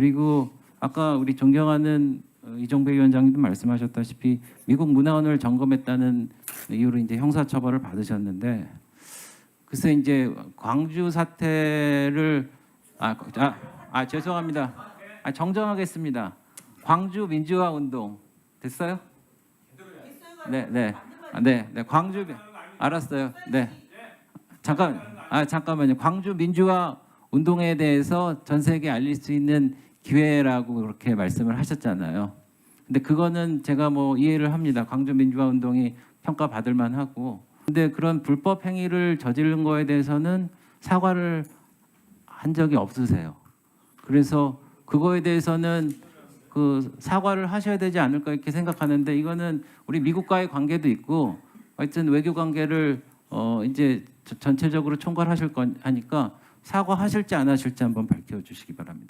그리고 아까 우리 존경하는 어, 이종배 위원장님도 말씀하셨다시피 미국 문화원을 점검했다는 이유로 이제 형사 처벌을 받으셨는데 글쎄 이제 광주 사태를 아, 아, 아 죄송합니다. 아, 정정하겠습니다. 광주 민주화 운동 됐어요? 네, 네, 아, 네, 네. 광주 민- 알았어요. 네. 잠깐, 아 잠깐만요. 광주 민주화 운동에 대해서 전 세계에 알릴 수 있는 기회라고 그렇게 말씀을 하셨잖아요. 근데 그거는 제가 뭐 이해를 합니다. 광주 민주화 운동이 평가받을 만하고. 근데 그런 불법 행위를 저지른 거에 대해서는 사과를 한 적이 없으세요. 그래서 그거에 대해서는 그 사과를 하셔야 되지 않을까 이렇게 생각하는데 이거는 우리 미국과의 관계도 있고 하여튼 외교 관계를 어 이제 저- 전체적으로 총괄하실 거니까 사과하실지 안 하실지 한번 밝혀 주시기 바랍니다.